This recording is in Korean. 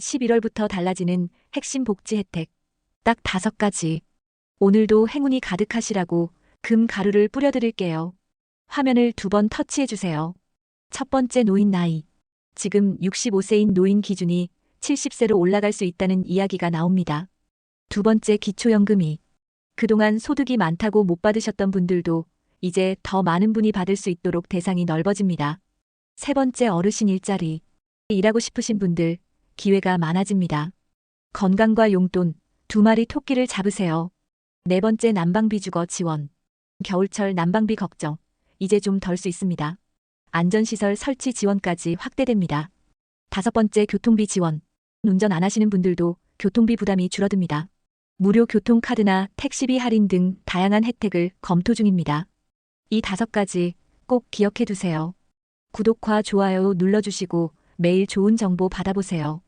11월부터 달라지는 핵심 복지 혜택. 딱 다섯 가지. 오늘도 행운이 가득하시라고 금 가루를 뿌려드릴게요. 화면을 두 번 터치해주세요. 첫 번째 노인 나이. 지금 65세인 노인 기준이 70세로 올라갈 수 있다는 이야기가 나옵니다. 두 번째 기초연금이. 그동안 소득이 많다고 못 받으셨던 분들도 이제 더 많은 분이 받을 수 있도록 대상이 넓어집니다. 세 번째 어르신 일자리. 일하고 싶으신 분들 기회가 많아집니다. 건강과 용돈 두 마리 토끼를 잡으세요. 네 번째 난방비 주거 지원. 겨울철 난방비 걱정 이제 좀 덜 수 있습니다. 안전시설 설치 지원까지 확대됩니다. 다섯 번째 교통비 지원. 운전 안 하시는 분들도 교통비 부담이 줄어듭니다. 무료 교통카드나 택시비 할인 등 다양한 혜택을 검토 중입니다. 이 다섯 가지 꼭 기억해 두세요. 구독과 좋아요 눌러주시고 매일 좋은 정보 받아보세요.